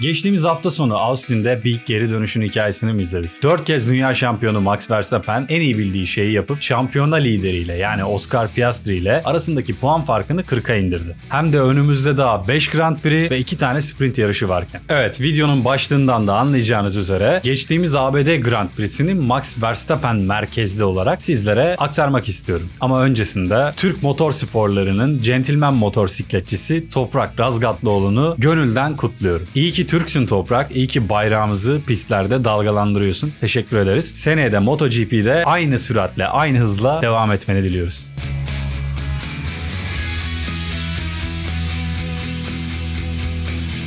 Geçtiğimiz hafta sonu Austin'de bir geri dönüşün hikayesini mi izledik? Dört kez dünya şampiyonu Max Verstappen en iyi bildiği şeyi yapıp şampiyona lideriyle yani Oscar Piastri ile arasındaki puan farkını 40'a indirdi. Hem de önümüzde daha 5 Grand Prix ve 2 tane sprint yarışı varken. Evet videonun başlığından da anlayacağınız üzere geçtiğimiz ABD Grand Prix'sini Max Verstappen merkezli olarak sizlere aktarmak istiyorum. Ama öncesinde Türk motor sporlarının centilmen motosikletçisi Toprak Razgatlıoğlu'nu gönülden kutluyorum. İyi ki Türksün Toprak, iyi ki bayrağımızı pistlerde dalgalandırıyorsun. Teşekkür ederiz. Seneye de MotoGP'de aynı süratle, aynı hızla devam etmeni diliyoruz.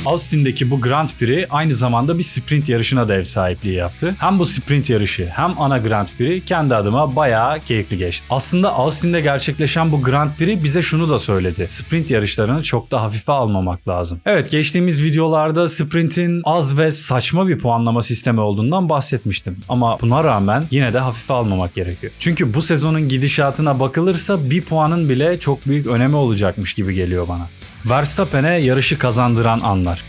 Austin'deki bu Grand Prix aynı zamanda bir sprint yarışına da ev sahipliği yaptı. Hem bu sprint yarışı hem ana Grand Prix kendi adıma bayağı keyifli geçti. Aslında Austin'de gerçekleşen bu Grand Prix bize şunu da söyledi. Sprint yarışlarını çok da hafife almamak lazım. Evet geçtiğimiz videolarda sprintin az ve saçma bir puanlama sistemi olduğundan bahsetmiştim. Ama buna rağmen yine de hafife almamak gerekiyor. Çünkü bu sezonun gidişatına bakılırsa bir puanın bile çok büyük önemi olacakmış gibi geliyor bana. Verstappen'e yarışı kazandıran anlar.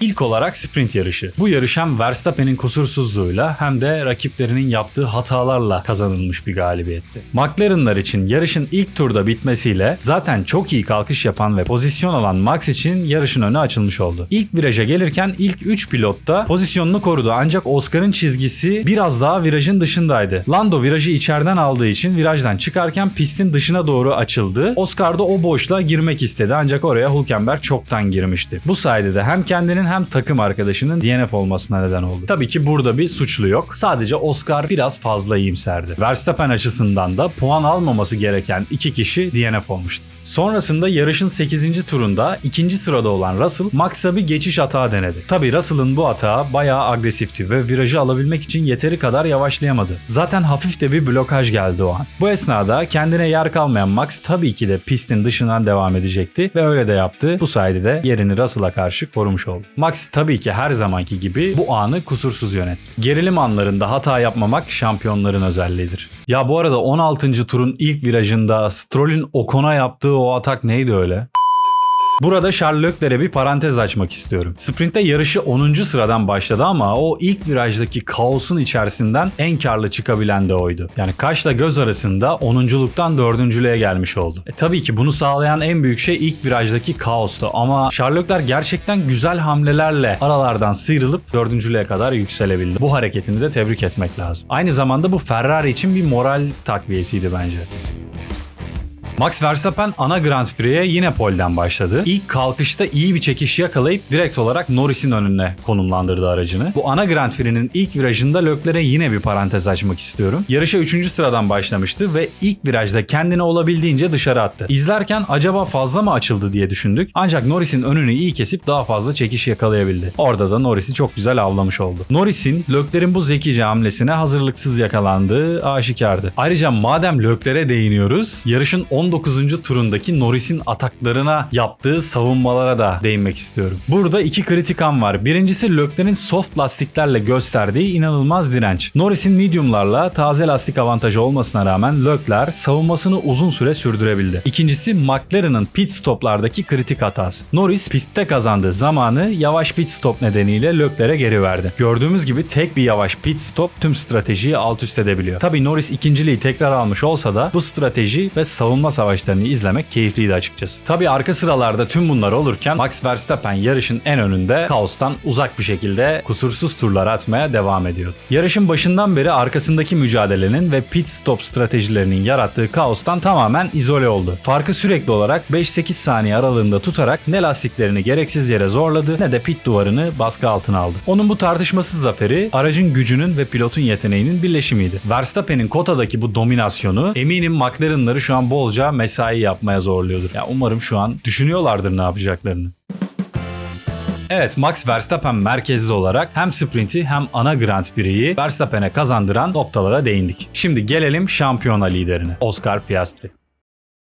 İlk olarak sprint yarışı. Bu yarış hem Verstappen'in kusursuzluğuyla hem de rakiplerinin yaptığı hatalarla kazanılmış bir galibiyetti. McLaren'lar için yarışın ilk turda bitmesiyle zaten çok iyi kalkış yapan ve pozisyon alan Max için yarışın önü açılmış oldu. İlk viraja gelirken ilk 3 pilot da pozisyonunu korudu ancak Oscar'ın çizgisi biraz daha virajın dışındaydı. Lando virajı içeriden aldığı için virajdan çıkarken pistin dışına doğru açıldı. Oscar da o boşluğa girmek istedi ancak oraya Hülkenberg çoktan girmişti. Bu sayede de hem kendinin hem takım arkadaşının DNF olmasına neden oldu. Tabii ki burada bir suçlu yok. Sadece Oscar biraz fazla iyimserdi. Verstappen açısından da puan almaması gereken iki kişi DNF olmuştu. Sonrasında yarışın 8. turunda ikinci sırada olan Russell Max'a bir geçiş hata denedi. Tabii Russell'ın bu hata bayağı agresifti ve virajı alabilmek için yeteri kadar yavaşlayamadı. Zaten hafif de bir blokaj geldi o an. Bu esnada kendine yer kalmayan Max tabii ki de pistin dışından devam edecekti ve öyle de yaptı. Bu sayede de yerini Russell'a karşı korumuş oldu. Max tabii ki her zamanki gibi bu anı kusursuz yönetti. Gerilim anlarında hata yapmamak şampiyonların özelliğidir. Ya bu arada 16. turun ilk virajında Stroll'ün Ocon'a yaptığı o atak neydi öyle? Burada Charles Leclerc'e bir parantez açmak istiyorum. Sprint'te yarışı 10. sıradan başladı ama o ilk virajdaki kaosun içerisinden en karlı çıkabilen de oydu. Yani kaşla göz arasında 10'unculuktan 4'üncülüğe gelmiş oldu. E tabii ki bunu sağlayan en büyük şey ilk virajdaki kaostu ama Charles Leclerc gerçekten güzel hamlelerle aralardan sıyrılıp 4'üncülüğe kadar yükselebildi. Bu hareketini de tebrik etmek lazım. Aynı zamanda bu Ferrari için bir moral takviyesiydi bence. Max Verstappen ana Grand Prix'e yine polden başladı. İlk kalkışta iyi bir çekiş yakalayıp direkt olarak Norris'in önüne konumlandırdı aracını. Bu ana Grand Prix'nin ilk virajında Leclerc'e yine bir parantez açmak istiyorum. Yarışa 3. sıradan başlamıştı ve ilk virajda kendini olabildiğince dışarı attı. İzlerken acaba fazla mı açıldı diye düşündük. Ancak Norris'in önünü iyi kesip daha fazla çekiş yakalayabildi. Orada da Norris'i çok güzel avlamış oldu. Norris'in Leclerc'in bu zekice hamlesine hazırlıksız yakalandığı aşikardı. Ayrıca madem Leclerc'e değiniyoruz, yarışın 19. turundaki Norris'in ataklarına yaptığı savunmalara da değinmek istiyorum. Burada iki kritik an var. Birincisi Leclerc'in soft lastiklerle gösterdiği inanılmaz direnç. Norris'in mediumlarla taze lastik avantajı olmasına rağmen Leclerc savunmasını uzun süre sürdürebildi. İkincisi McLaren'ın pit stoplardaki kritik hatası. Norris pistte kazandığı zamanı yavaş pit stop nedeniyle Leclerc'e geri verdi. Gördüğümüz gibi tek bir yavaş pit stop tüm stratejiyi alt üst edebiliyor. Tabii Norris ikinciliği tekrar almış olsa da bu strateji ve savunma savaşlarını izlemek keyifliydi açıkçası. Tabii arka sıralarda tüm bunlar olurken Max Verstappen yarışın en önünde kaostan uzak bir şekilde kusursuz turlar atmaya devam ediyordu. Yarışın başından beri arkasındaki mücadelenin ve pit stop stratejilerinin yarattığı kaostan tamamen izole oldu. Farkı sürekli olarak 5-8 saniye aralığında tutarak ne lastiklerini gereksiz yere zorladı ne de pit duvarını baskı altına aldı. Onun bu tartışmasız zaferi aracın gücünün ve pilotun yeteneğinin birleşimiydi. Verstappen'in kotadaki bu dominasyonu eminim McLaren'ları şu an bolca mesai yapmaya zorluyordur. Ya umarım şu an düşünüyorlardır ne yapacaklarını. Evet Max Verstappen merkezli olarak hem sprinti hem ana Grand Prix'yi Verstappen'e kazandıran noktalara değindik. Şimdi gelelim şampiyona liderine Oscar Piastri.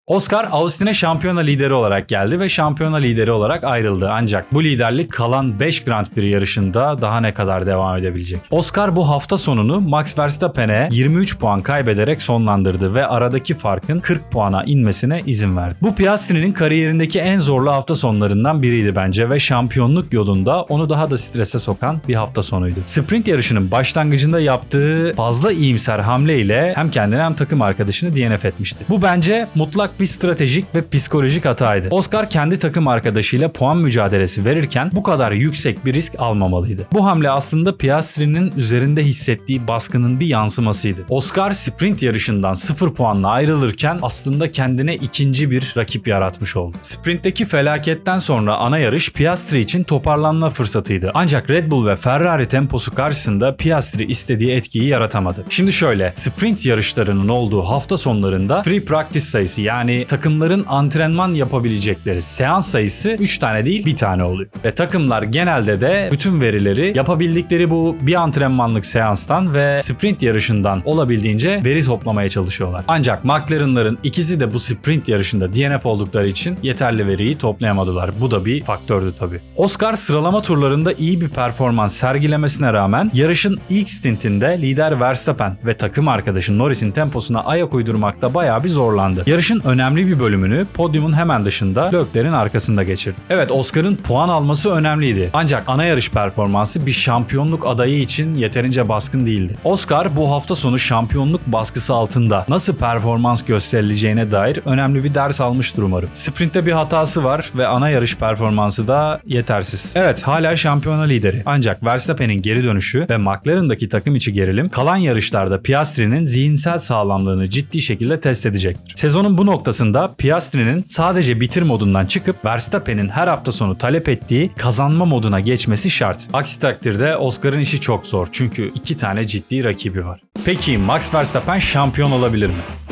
Oscar Austin'e şampiyona lideri olarak geldi ve şampiyona lideri olarak ayrıldı. Ancak bu liderlik kalan 5 Grand Prix yarışında daha ne kadar devam edebilecek? Oscar bu hafta sonunu Max Verstappen'e 23 puan kaybederek sonlandırdı ve aradaki farkın 40 puana inmesine izin verdi. Bu Piastri'nin kariyerindeki en zorlu hafta sonlarından biriydi bence ve şampiyonluk yolunda onu daha da strese sokan bir hafta sonuydu. Sprint yarışının başlangıcında yaptığı fazla iyimser hamle ile hem kendini hem takım arkadaşını DNF etmişti. Bu bence mutlak bir stratejik ve psikolojik hataydı. Oscar kendi takım arkadaşıyla puan mücadelesi verirken bu kadar yüksek bir risk almamalıydı. Bu hamle aslında Piastri'nin üzerinde hissettiği baskının bir yansımasıydı. Oscar sprint yarışından 0 puanla ayrılırken aslında kendine ikinci bir rakip yaratmış oldu. Sprintteki felaketten sonra ana yarış Piastri için toparlanma fırsatıydı. Ancak Red Bull ve Ferrari temposu karşısında Piastri istediği etkiyi yaratamadı. Şimdi şöyle, sprint yarışlarının olduğu hafta sonlarında free practice sayısı yani takımların antrenman yapabilecekleri seans sayısı 3 tane değil bir tane oluyor. Ve takımlar genelde de bütün verileri yapabildikleri bu bir antrenmanlık seanstan ve sprint yarışından olabildiğince veri toplamaya çalışıyorlar. Ancak McLaren'ların ikisi de bu sprint yarışında DNF oldukları için yeterli veriyi toplayamadılar. Bu da bir faktördü tabii. Oscar sıralama turlarında iyi bir performans sergilemesine rağmen yarışın ilk stintinde lider Verstappen ve takım arkadaşı Norris'in temposuna ayak uydurmakta bayağı bir zorlandı. Yarışın önemli bir bölümünü podyumun hemen dışında Leclerc'in arkasında geçirdi. Evet Oscar'ın puan alması önemliydi. Ancak ana yarış performansı bir şampiyonluk adayı için yeterince baskın değildi. Oscar bu hafta sonu şampiyonluk baskısı altında nasıl performans gösterileceğine dair önemli bir ders almıştır umarım. Sprintte bir hatası var ve ana yarış performansı da yetersiz. Evet hala şampiyona lideri. Ancak Verstappen'in geri dönüşü ve McLaren'daki takım içi gerilim kalan yarışlarda Piastri'nin zihinsel sağlamlığını ciddi şekilde test edecektir. Sezonun bu noktasında Piastri'nin sadece bitir modundan çıkıp Verstappen'in her hafta sonu talep ettiği kazanma moduna geçmesi şart. Aksi takdirde Oscar'ın işi çok zor çünkü iki tane ciddi rakibi var. Peki Max Verstappen şampiyon olabilir mi?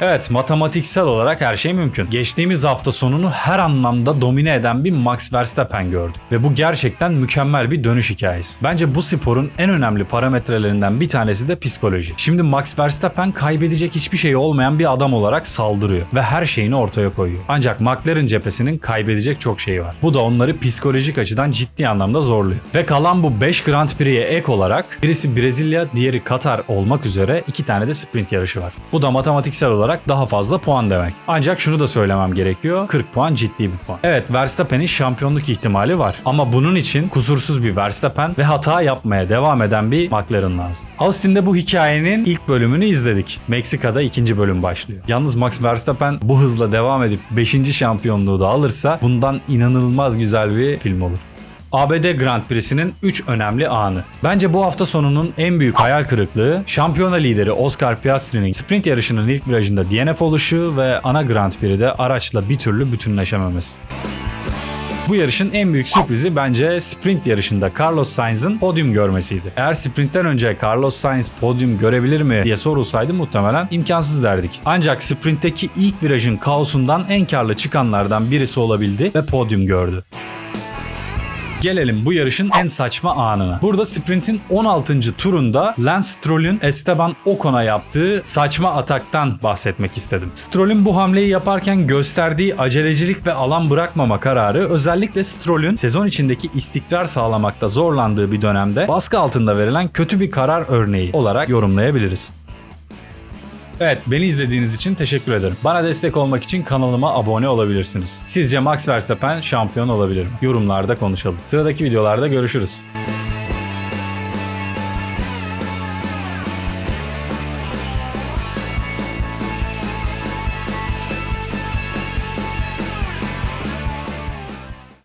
Evet, matematiksel olarak her şey mümkün. Geçtiğimiz hafta sonunu her anlamda domine eden bir Max Verstappen gördük. Ve bu gerçekten mükemmel bir dönüş hikayesi. Bence bu sporun en önemli parametrelerinden bir tanesi de psikoloji. Şimdi Max Verstappen kaybedecek hiçbir şey olmayan bir adam olarak saldırıyor ve her şeyini ortaya koyuyor. Ancak McLaren cephesinin kaybedecek çok şeyi var. Bu da onları psikolojik açıdan ciddi anlamda zorluyor. Ve kalan bu 5 Grand Prix'e ek olarak birisi Brezilya, diğeri Katar olmak üzere iki tane de sprint yarışı var. Bu da matematiksel olarak daha fazla puan demek. Ancak şunu da söylemem gerekiyor. 40 puan ciddi bir puan. Evet Verstappen'in şampiyonluk ihtimali var. Ama bunun için kusursuz bir Verstappen ve hata yapmaya devam eden bir McLaren lazım. Austin'de bu hikayenin ilk bölümünü izledik. Meksika'da ikinci bölüm başlıyor. Yalnız Max Verstappen bu hızla devam edip 5. şampiyonluğu da alırsa bundan inanılmaz güzel bir film olur. ABD Grand Prix'sinin 3 önemli anı. Bence bu hafta sonunun en büyük hayal kırıklığı şampiyona lideri Oscar Piastri'nin sprint yarışının ilk virajında DNF oluşu ve ana Grand Prix'de araçla bir türlü bütünleşememesi. Bu yarışın en büyük sürprizi bence sprint yarışında Carlos Sainz'ın podyum görmesiydi. Eğer sprintten önce Carlos Sainz podyum görebilir mi diye sorulsaydı muhtemelen imkansız derdik. Ancak sprintteki ilk virajın kaosundan en karlı çıkanlardan birisi olabildi ve podyum gördü. Gelelim bu yarışın en saçma anına. Burada sprintin 16. turunda Lance Stroll'ün Esteban Ocon'a yaptığı saçma ataktan bahsetmek istedim. Stroll'ün bu hamleyi yaparken gösterdiği acelecilik ve alan bırakmama kararı özellikle Stroll'ün sezon içindeki istikrar sağlamakta zorlandığı bir dönemde baskı altında verilen kötü bir karar örneği olarak yorumlayabiliriz. Evet beni izlediğiniz için teşekkür ederim. Bana destek olmak için kanalıma abone olabilirsiniz. Sizce Max Verstappen şampiyon olabilir mi? Yorumlarda konuşalım. Sıradaki videolarda görüşürüz.